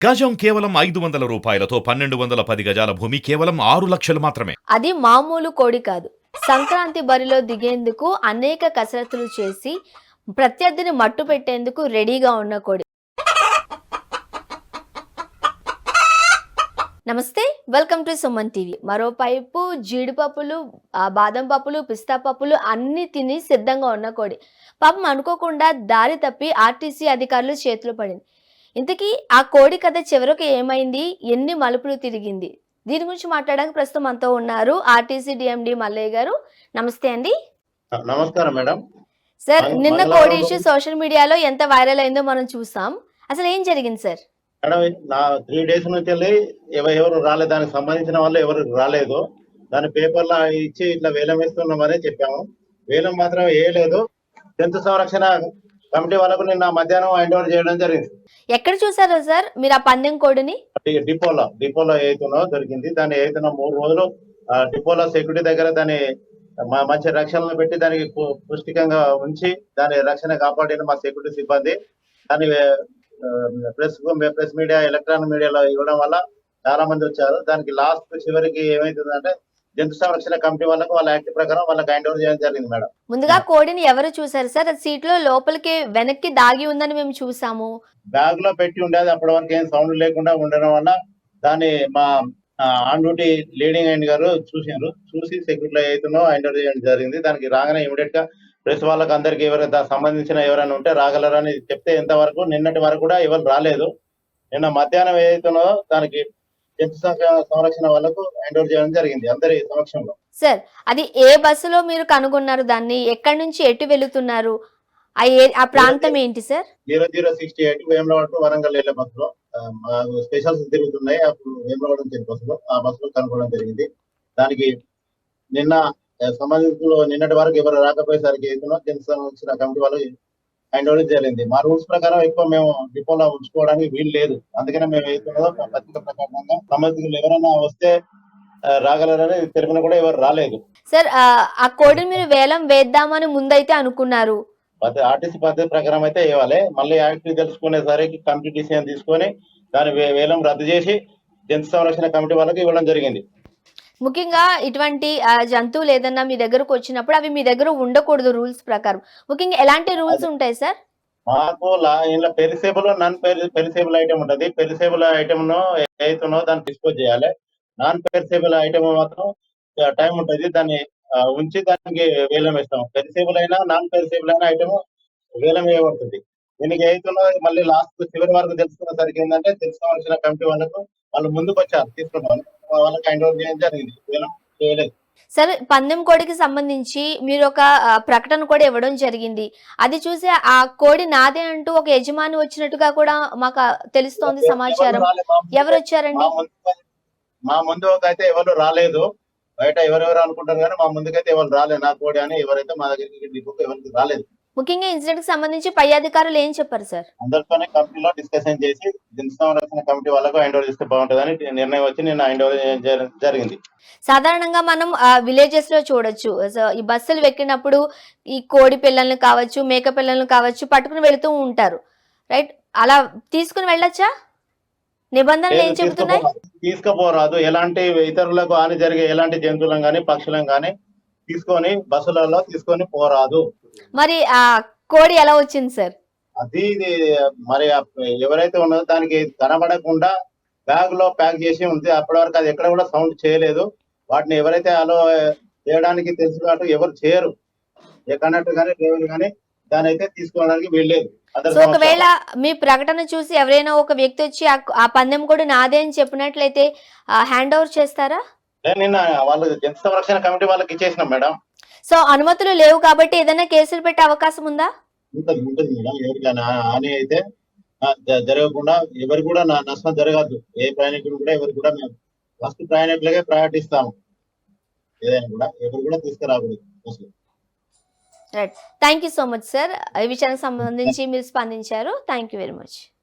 గజం కేవలం ఐదు వందల రూపాయలతో పన్నెండు వందల పది గజాల భూమి కేవలం ఆరు లక్షలు మాత్రమే. అది మామూలు కోడి కాదు. సంక్రాంతి బరిలో దిగేందుకు అనేక కసరత్తులు చేసి ప్రత్యర్థిని మట్టు పెట్టేందుకు రెడీగా ఉన్న కోడి. నమస్తే వెల్కమ్ టు సుమన్ టీవీ. మరోవైపు జీడిపప్పులు ఆ, బాదం పప్పులు పిస్తా పప్పులు అన్ని తిని సిద్ధంగా ఉన్న కోడి. పాపం అనుకోకుండా దారి తప్పి ఆర్టీసీ అధికారులు చేతులు పడింది. ఇంతకీ ఆ కోడి కథ చివరకు ఏమైంది? ఎన్ని మలుపులు తిరిగింది? దీని గురించి మాట్లాడడానికి ప్రస్తుతం మనతో ఉన్నారు ఆర్టీసీ డిఎండి మల్లయ్య గారు. నమస్తే అండి. నమస్కారం మేడం. సార్ నిన్న కోడి ఇష్యూ సోషల్ మీడియాలో ఎంత వైరల్ అయిందో మనం చూసాం. అసలు ఏం జరిగింది సార్? మేడం నా త్రీ డేస్ నుంచి వెళ్ళి ఎవరు రాలేదు దానికి సంబంధించిన వాళ్ళు ఎవరు రాలేదు. దాని పేపర్లో ఇచ్చి ఇట్లా వేలం వేస్తున్నామని చెప్పాము. వేలం మాత్రం వేయలేదు. జంతు సంరక్షణ కమిటీ వాళ్ళకు నిన్న మధ్యాహ్నం హ్యాండ్ ఓవర్ చేయడం జరిగింది. ఎక్కడ చూసారు సార్? మీరు ఆ పందెం కోడిని? డిపోలో డిపోలో ఏతునో దొరికింది. దాన్ని ఏతున మూడు రోజులు ఆ, డిపోలో సెక్యూరిటీ దగ్గర దాన్ని మా- మంచి రక్షణలో పెట్టి దానికి పుష్టికంగా ఉంచి దాని రక్షణ కాపాడిన మా సెక్యూరిటీ సిబ్బంది. దాన్ని ప్రెస్ ప్రెస్ మీడియా ఎలక్ట్రానిక్ మీడియాలో ఇవ్వడం వల్ల చాలా మంది వచ్చారు. దానికి లాస్ట్ చివరికి ఏమైతుందంటే జంతు సంరక్షణ కమిటీ వాళ్ళకు వాళ్ళ యాక్ట్ ప్రకారం వాళ్ళకి హ్యాండ్ ఓవర్ చేయడం జరిగింది మేడం. ముందుగా కోడిని ఎవరు చూసారు సార్ సీట్లో లోపలికి వెనక్కి దాగి ఉందని మేము చూసాము. బ్యాగ్లో పెట్టి ఉండేది అప్పటి వరకు ఏం సౌండ్ లేకుండా ఉండడం వల్ల దాన్ని మా ఆన్ డ్యూటీ లీడింగ్ అయిన గారు చూసారు చూసి సెక్యూరిటీ అవుతుందో హ్యాండ్ ఓవర్ చేయడం జరిగింది. దానికి రాగానే ఇమీడియట్గా ప్రెస్ వాళ్ళకి అందరికి ఎవరైనా దానికి సంబంధించిన ఎవరైనా ఉంటే రాగలరని చెప్తే ఇంతవరకు నిన్నటి వరకు కూడా ఎవరు రాలేదు. నిన్న మధ్యాహ్నం ఏదైతున్నదో దానికి జంతు సంర- సంరక్షణ వాళ్ళకు హ్యాండ్ ఓవర్ చేయడం జరిగింది అందరి సమక్షంలో. సార్ అది ఏ బస్సులో మీరు కనుగొన్నారు? దాన్ని ఎక్కడి నుంచి ఎటు వెళుతున్నారు? ఆ ప్రాంతం ఏంటి sir zero zero sixty eight Vemulawada Warangal వెళ్ళే బస్సులో స్పెషల్స్ తిరుగుతున్నాయి. అప్పుడు వేములవాడ నుంచి బస్సులో ఆ బస్సులో కనుక్కోవడం జరిగింది. దానికి నిన్న ఆ, సంబంధించిన నిన్నటి వరకు ఎవరు రాకపోయేసరికి ఏదైనా జన సంరక్షణ కమిటీ వాళ్ళు హ్యాండ్ ఓవర్ జరిగింది మా రూల్స్ ప్రకారం ఎక్కువ మేము డిపోలో ఉంచుకోవడానికి వీలు లేదు. అందుకనే మేము మా పత్రిక ప్రకారంగా సంబంధితులు ఎవరైనా వస్తే రాగలరని తెలిపిన కూడా ఎవరు రాలేదు. సార్ ఆ, కోడిని మీరు వేలం వేద్దామని ముందైతే అనుకున్నారు. పద్ధతి ఆర్టీసీ పద్ధతి ప్రకారం అయితే ఇవ్వాలి మళ్ళీ యాక్ట్ తెలుసుకునేసరికి కమిటీ డిసిజన్ తీసుకొని దాని వేలం రద్దు చేసి జంతు సంరక్షణ కమిటీ వాళ్ళకి ఇవ్వడం జరిగింది. ముఖ్యంగా ఇటువంటి జంతువులు ఏదన్నా మీ దగ్గరకు వచ్చినప్పుడు అవి మీ దగ్గర ఉండకూడదు రూల్స్ ప్రకారం. ముఖ్యంగా ఎలాంటి రూల్స్ ఉంటాయి సార్? మాకు లా- ఇందులో పెరిసేబుల్ నాన్ పెరిసేబుల్ ఐటమ్ ఉంటది. పెరిసేబుల్ ఐటమ్ను ఏదైతుందో దాన్ని డిస్పోజ్ చేయాలి. నాన్ పెరిసేబుల్ ఐటమ్ మాత్రం టైం ఉంటది. దాన్ని ఉంచి దానికి వేలం వేస్తాం పెరిసేబుల్ అయినా నాన్ పెరిసేబుల్ అయినా ఐటమ్ వేలం వేయబడుతుంది. దీనికి ఏదైతుందో మళ్ళీ లాస్ట్ చివరి వరకు తెలుసుకునేసరికి ఏంటంటే తెలుసుకోవాల్సిన కమిటీ వాళ్ళకు వాళ్ళు ముందుకు వచ్చారు తీసుకున్నాం వాళ్ళకి హ్యాండ్ ఓవర్ చేయడం జరిగింది వేలం చేయలేదు. సార్ పందెం కోడికి సంబంధించి మీరు ఒక ప్రకటన కూడా ఇవ్వడం జరిగింది. అది చూసి ఆ కోడి నాదే అంటూ ఒక యజమాని వచ్చినట్టుగా కూడా మాకు తెలుస్తోంది సమాచారం. ఎవరు వచ్చారండి? మా ముందు అయితే ఎవరు రాలేదు. బయట ఎవరెవరు అనుకుంటారు కానీ మా ముందుకైతే ఎవరు రాలేదు నా కోడి అని ఎవరైతే మా దగ్గరికి ఎవరికి రాలేదు. ముఖ్యంగా ఇన్సిడెంట్కి సంబంధించి పై అధికారులు ఏం చెప్పారు సార్? అందరితోనే కంపెనీలో డిస్కషన్ చేసి జన సంరక్షణ కమిటీ వాళ్ళకు హ్యాండ్ ఓవర్ చేస్తే బాగుంటుందని నిర్ణయం వచ్చి నేను హ్యాండ్ ఓవర్ జరిగింది. సాధారణంగా మనం విలేజెస్లో చూడొచ్చు. సో ఈ బస్సులు ఎక్కినప్పుడు ఈ కోడి పిల్లల్ని కావచ్చు మేక పిల్లల్ని కావచ్చు పట్టుకుని వెళుతూ ఉంటారు. రైట్? అలా తీసుకుని వెళ్ళొచ్చా? నిబంధనలు ఏం చెబుతున్నాయి? తీసుకుపో- తీసుకుపోరాదు. ఎలాంటి ఇతరులకు హాని జరిగే ఎలాంటి జంతువులను కానీ పక్షులను కానీ తీసుకొని బస్సులలో తీసుకొని పోరాదు. మరి ఆ కోడి ఎలా వచ్చింది సార్? అది మరి ఎవరైతే ఉన్నదో దానికి కనబడకుండా బ్యాగ్లో ప్యాక్ చేసి ఉంది. అప్పటి వరకు అది ఎక్కడ కూడా సౌండ్ చేయలేదు. వాటిని ఎవరైతే అలో చేయడానికి తెలుసు కాబట్టి ఎవరు చేయరు. ఏ కండక్టర్ కానీ డ్రైవర్ కానీ దాని అయితే తీసుకోవడానికి సో ఒకవేళ. మీ ప్రకటన చూసి ఎవరైనా ఒక వ్యక్తి వచ్చి ఆ- పందెం కూడా నాదే అని చెప్పినట్లయితే హ్యాండ్ ఓవర్ చేస్తారా? నిన్న వాళ్ళు జంతు సంరక్షణ కమిటీ వాళ్ళకి ఇచ్చేసినాం మేడం. సో అనుమతులు లేవు కాబట్టి ఏదైనా కేసులు పెట్టే అవకాశం ఉందా? ఉంటుంది ఉంటుంది మేడం. ఎవరికైనా హాని అయితే జరగకుండా ఎవరు కూడా నా నష్టం జరగద్దు. ఏ ప్రయాణికుడు కూడా ఎవరు కూడా మేము ఫస్ట్ ప్రయాణికులకే ప్రయారిటీ ఇస్తాము ఏదైనా కూడా ఎవరు కూడా తీసుకురాకూడదు. Right thank you so much sir ఈ విషయానికి సంబంధించి మీరు స్పందించారు. Thank you very much